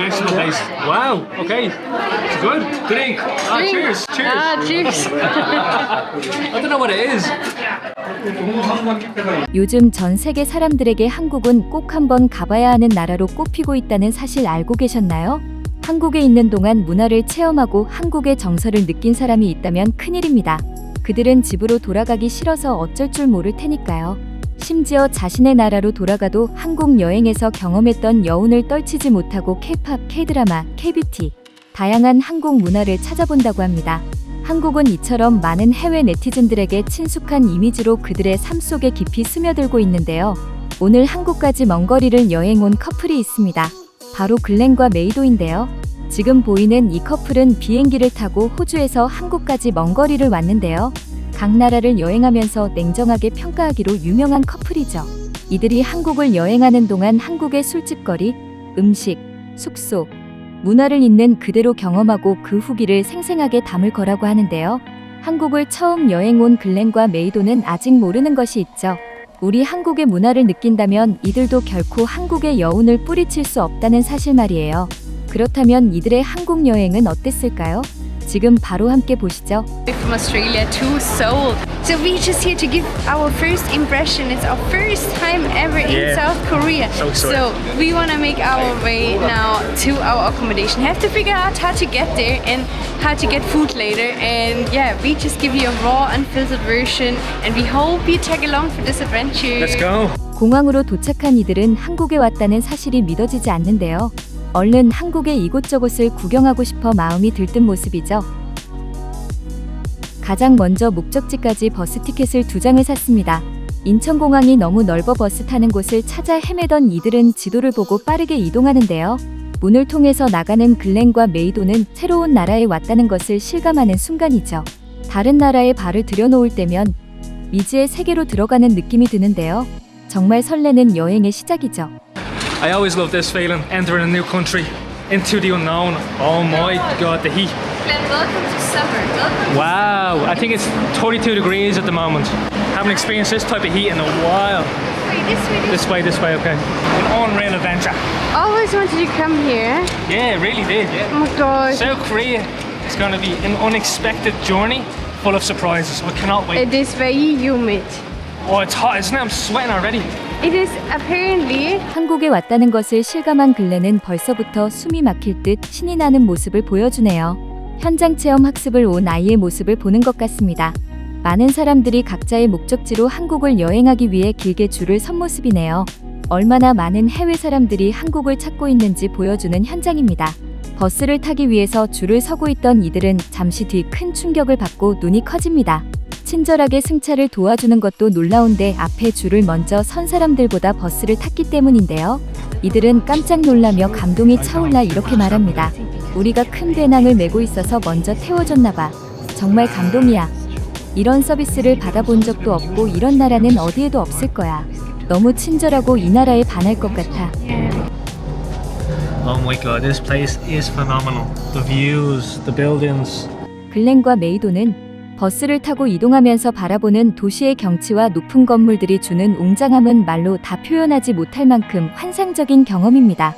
Excellent place. Wow. Okay. It's good. Drink. Ah, cheers. Cheers. Ah, cheers. I don't know what it is. 요즘 전 세계 사람들에게 한국은 꼭 한번 가봐야 하는 나라로 꼽히고 있다는 사실 알고 계셨나요? 한국에 있는 동안 문화를 체험하고 한국의 정서를 느낀 사람이 있다면 큰일입니다. 그들은 집으로 돌아가기 싫어서 어쩔 줄 모를 테니까요. 심지어 자신의 나라로 돌아가도 한국 여행에서 경험했던 여운을 떨치지 못하고 케이팝, 케이드라마, 케이뷰티, 다양한 한국 문화를 찾아본다고 합니다. 한국은 이처럼 많은 해외 네티즌들에게 친숙한 이미지로 그들의 삶 속에 깊이 스며들고 있는데요. 오늘 한국까지 먼 거리를 여행 온 커플이 있습니다. 바로 글렌과 메이도인데요. 지금 보이는 이 커플은 비행기를 타고 호주에서 한국까지 먼 거리를 왔는데요. 각 나라를 여행하면서 냉정하게 평가하기로 유명한 커플이죠. 이들이 한국을 여행하는 동안 한국의 술집거리, 음식, 숙소, 문화를 있는 그대로 경험하고 그 후기를 생생하게 담을 거라고 하는데요. 한국을 처음 여행 온 글렌과 메이도는 아직 모르는 것이 있죠. 우리 한국의 문화를 느낀다면 이들도 결코 한국의 여운을 뿌리칠 수 없다는 사실 말이에요. 그렇다면 이들의 한국 여행은 어땠을까요? 지금 바로 함께 보시죠. From Australia to Seoul. So we just here to give our first impression. It's our first time ever in Yeah. South Korea. So excited. So we want to make our way now to our accommodation. Have to figure out how to get there and how to get food later. And yeah, we just give you a raw, unfiltered version. And we hope you tag along for this adventure. Let's go. 공항으로 도착한 이들은 한국에 왔다는 사실이 믿어지지 않는데요. 얼른 한국의 이곳저곳을 구경하고 싶어 마음이 들뜬 모습이죠. 가장 먼저 목적지까지 버스 티켓을 두 장을 샀습니다. 인천공항이 너무 넓어 버스 타는 곳을 찾아 헤매던 이들은 지도를 보고 빠르게 이동하는데요. 문을 통해서 나가는 글렌과 메이도는 새로운 나라에 왔다는 것을 실감하는 순간이죠. 다른 나라에 발을 들여놓을 때면 미지의 세계로 들어가는 느낌이 드는데요. 정말 설레는 여행의 시작이죠. I always love this feeling. Entering a new country, into the unknown. Oh my god, the heat. Glenn, welcome to summer. Welcome. Wow. I think it's 32 degrees at the moment. Haven't experienced this type of heat in a while. Wait, this way. This This way, this way. Okay. An unreal adventure. Always wanted to come here. Yeah, really did. Yeah. Oh my god. South Korea is going to be an unexpected journey full of surprises. We cannot wait. It is very humid. Oh, it's hot, isn't it? I'm sweating already. It is apparently 한국에 왔다는 것을 실감한 글렌은 벌써부터 숨이 막힐 듯 신이 나는 모습을 보여주네요. 현장 체험 학습을 온 아이의 모습을 보는 것 같습니다. 많은 사람들이 각자의 목적지로 한국을 여행하기 위해 길게 줄을 선 모습이네요. 얼마나 많은 해외 사람들이 한국을 찾고 있는지 보여주는 현장입니다. 버스를 타기 위해서 줄을 서고 있던 이들은 잠시 뒤 큰 충격을 받고 눈이 커집니다. 친절하게 승차를 도와주는 것도 놀라운데 앞에 줄을 먼저 선 사람들보다 버스를 탔기 때문인데요. 이들은 깜짝 놀라며 감동이 차올라 이렇게 말합니다. 우리가 큰 배낭을 메고 있어서 먼저 태워줬나 봐. 정말 감동이야. 이런 서비스를 받아본 적도 없고 이런 나라는 어디에도 없을 거야. 너무 친절하고 이 나라에 반할 것 같아. Oh my god, this place is phenomenal. The views, the buildings. 글렌과 메이도는 버스를 타고 이동하면서 바라보는 도시의 경치와 높은 건물들이 주는 웅장함은 말로 다 표현하지 못할 만큼 환상적인 경험입니다.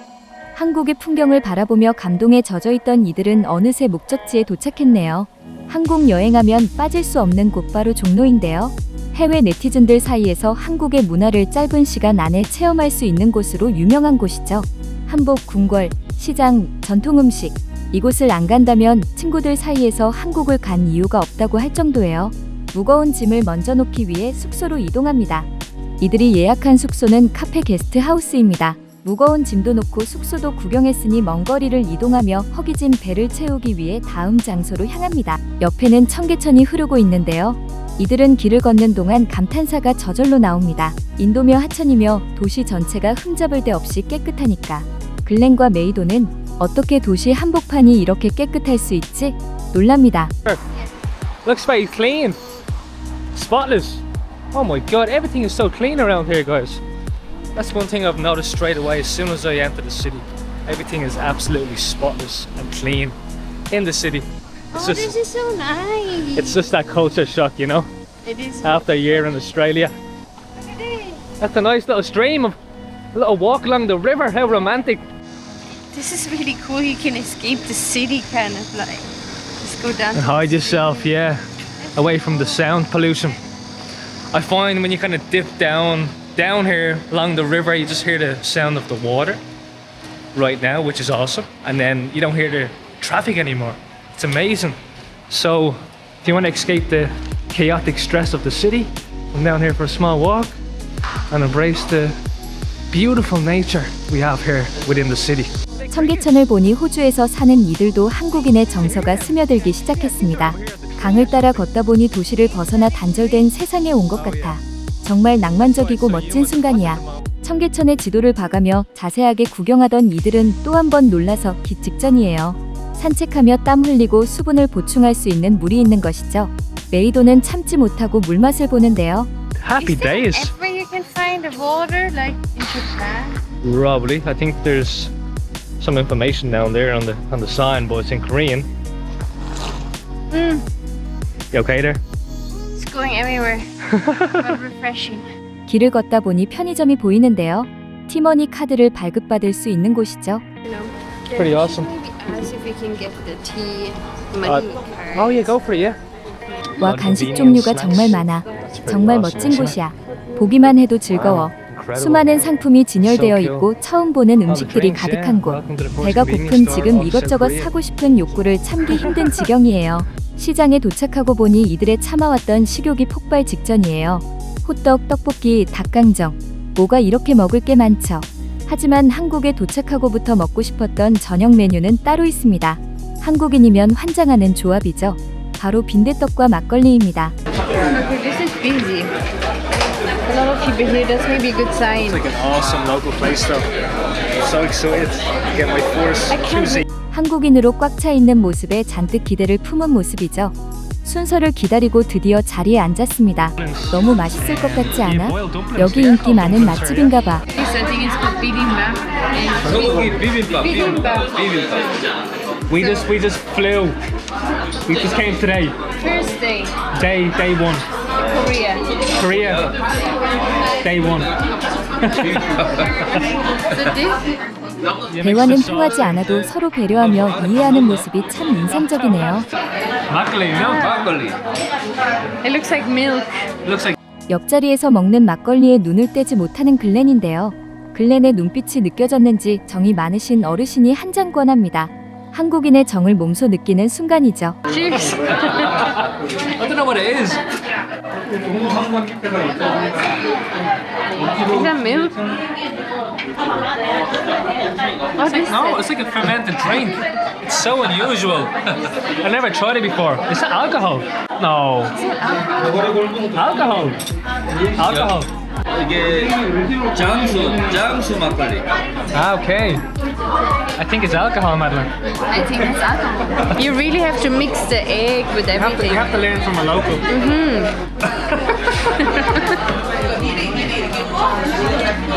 한국의 풍경을 바라보며 감동에 젖어 있던 이들은 어느새 목적지에 도착했네요. 한국 여행하면 빠질 수 없는 곧바로 종로인데요. 해외 네티즌들 사이에서 한국의 문화를 짧은 시간 안에 체험할 수 있는 곳으로 유명한 곳이죠. 한복, 궁궐, 시장, 전통 음식, 이곳을 안 간다면 친구들 사이에서 한국을 간 이유가 없다고 할 정도예요. 무거운 짐을 먼저 놓기 위해 숙소로 이동합니다. 이들이 예약한 숙소는 카페 게스트 하우스입니다. 무거운 짐도 놓고 숙소도 구경했으니 먼 거리를 이동하며 허기진 배를 채우기 위해 다음 장소로 향합니다. 옆에는 청계천이 흐르고 있는데요. 이들은 길을 걷는 동안 감탄사가 저절로 나옵니다. 인도며 하천이며 도시 전체가 흠잡을 데 없이 깨끗하니까. 글렌과 메이도는 어떻게 도시 한복판이 이렇게 깨끗할 수 있지? 놀랍니다. Looks very clean. Spotless. Oh my god, everything is so clean around here, guys. That's one thing I've noticed straight away as soon as I enter the city. Everything is absolutely spotless and clean in the city. It's Oh, just this is so nice. it's just that culture shock, you know, it is. after a year in Australia. Look at this. That's a nice little stream of a little walk along the river. How romantic. this is really cool. You can escape the city, kind of like just go down. And hide yourself, yeah, away from the sound pollution. I find when you kind of dip down down here along the river, you just hear the sound of the water right now, which is awesome. And then you don't hear the traffic anymore. It's amazing. So, if you want to escape the chaotic stress of the city, come down here for a small walk and embrace the beautiful nature we have here within the city. 청계천을 보니 호주에서 사는 이들도 한국인의 정서가 스며들기 시작했습니다. 강을 따라 걷다 보니 도시를 벗어나 단절된 세상에 온 것 같아. 정말 낭만적이고 멋진 순간이야. 청계천의 지도를 봐가며 자세하게 구경하던 이들은 또 한 번 놀라서 기 직전이에요. 산책하며 땀 흘리고 수분을 보충할 수 있는 물이 있는 것이죠. 메이도는 참지 못하고 물맛을 보는데요. Happy days. Everywhere you can find the water, like in Japan. Probably. I think there's some information down there on the on the sign, but it's in Korean. Mm, You okay there? it's going everywhere. but refreshing. 길을 걷다 보니 편의점이 보이는데요. 티머니 카드를 발급받을 수 있는 곳이죠. You know. Pretty awesome. Maybe ask if we can get the tea Uh, money card. oh yeah, go for it. Yeah. 와 간식 종류가 정말 많아. 정말 멋진 곳이야. 보기만 해도 즐거워. 수많은 상품이 진열되어 있고 처음 보는 음식들이 가득한 곳. 배가 고픈 지금 이것저것 사고 싶은 욕구를 참기 힘든 지경이에요. 시장에 도착하고 보니 이들의 참아왔던 식욕이 폭발 직전이에요. 호떡, 떡볶이, 닭강정. 뭐가 이렇게 먹을 게 많죠. 하지만 한국에 도착하고부터 먹고 싶었던 저녁 메뉴는 따로 있습니다. 한국인이면 환장하는 조합이죠. 바로 빈대떡과 막걸리입니다. A lot of people here. That's maybe a good sign. like an awesome local place though. So excited to get my first I can't Tuesday. 한국인으로 꽉 차 있는 모습에 잔뜩 기대를 품은 모습이죠. 순서를 기다리고 드디어 자리에 앉았습니다. 너무 맛있을 것 같지 않아? 여기 인기 많은 맛집인가 봐. We just we just flew. We just came today. First day, Day day one. Korea. Korea. Day one. 대화는 통하지 않아도 서로 배려하며 이해하는 모습이 참 인상적이네요. No? 막걸리. it looks like milk. Looks like 옆자리에서 먹는 막걸리에 눈을 떼지 못하는 글렌인데요. 글렌의 눈빛이 느껴졌는지 정이 많으신 어르신이 한 잔 권합니다. 한국인의 정을 몸소 느끼는 순간이죠. Cheers. I don't know what it is. Is that milk? What is No, it? it's like a fermented drink. It's so unusual. I never tried it before. Is that alcohol? No. Alcohol. Alcohol. 이게 장수, 장수 막걸리. Ah, okay. I think it's alcohol, Madeline. I think it's alcohol. You really have to mix the egg with We have to, we everything. have to learn from a local.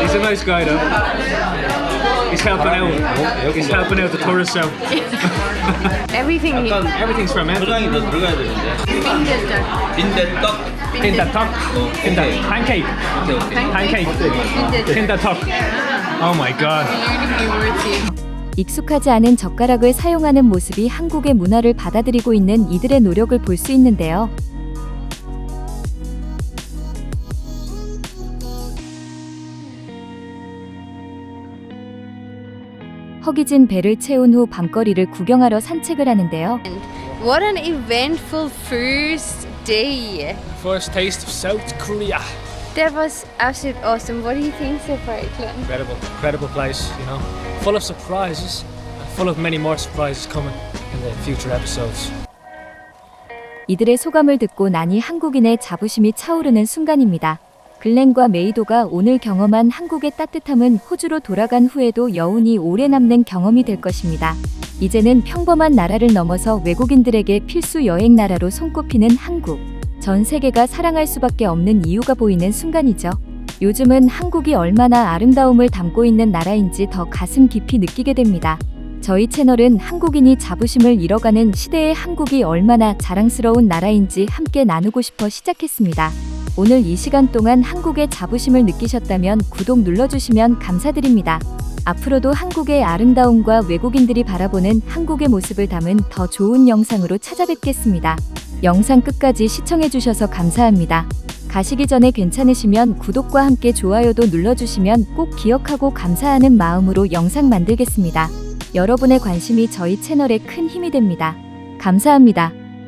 He's a nice guy, though. He's helping out. He's helping out the tourists out. Everything here. Everything's fermented. 포장이 더 들어가야 되는데. 빈대떡. 빈대떡. In the top. In the pancake. 오케이, 오케이. Pancake. 빈 Oh my god. 익숙하지 않은 젓가락을 사용하는 모습이 한국의 문화를 받아들이고 있는 이들의 노력을 볼 수 있는데요. 허기진 배를 채운 후 밤거리를 구경하러 산책을 하는데요. What an eventful first day. First taste of South Korea. That was absolutely awesome. What do you think so far, Clem? Incredible, incredible place, you know. Full of surprises, and full of many more surprises coming in the future episodes. 이들의 소감을 듣고 나니 한국인의 자부심이 차오르는 순간입니다. 글렌과 메이도가 오늘 경험한 한국의 따뜻함은 호주로 돌아간 후에도 여운이 오래 남는 경험이 될 것입니다. 이제는 평범한 나라를 넘어서 외국인들에게 필수 여행 나라로 손꼽히는 한국. 전 세계가 사랑할 수밖에 없는 이유가 보이는 순간이죠. 요즘은 한국이 얼마나 아름다움을 담고 있는 나라인지 더 가슴 깊이 느끼게 됩니다. 저희 채널은 한국인이 자부심을 잃어가는 시대의 한국이 얼마나 자랑스러운 나라인지 함께 나누고 싶어 시작했습니다. 오늘 이 시간 동안 한국의 자부심을 느끼셨다면 구독 눌러주시면 감사드립니다. 앞으로도 한국의 아름다움과 외국인들이 바라보는 한국의 모습을 담은 더 좋은 영상으로 찾아뵙겠습니다. 영상 끝까지 시청해주셔서 감사합니다. 가시기 전에 괜찮으시면 구독과 함께 좋아요도 눌러주시면 꼭 기억하고 감사하는 마음으로 영상 만들겠습니다. 여러분의 관심이 저희 채널에 큰 힘이 됩니다. 감사합니다.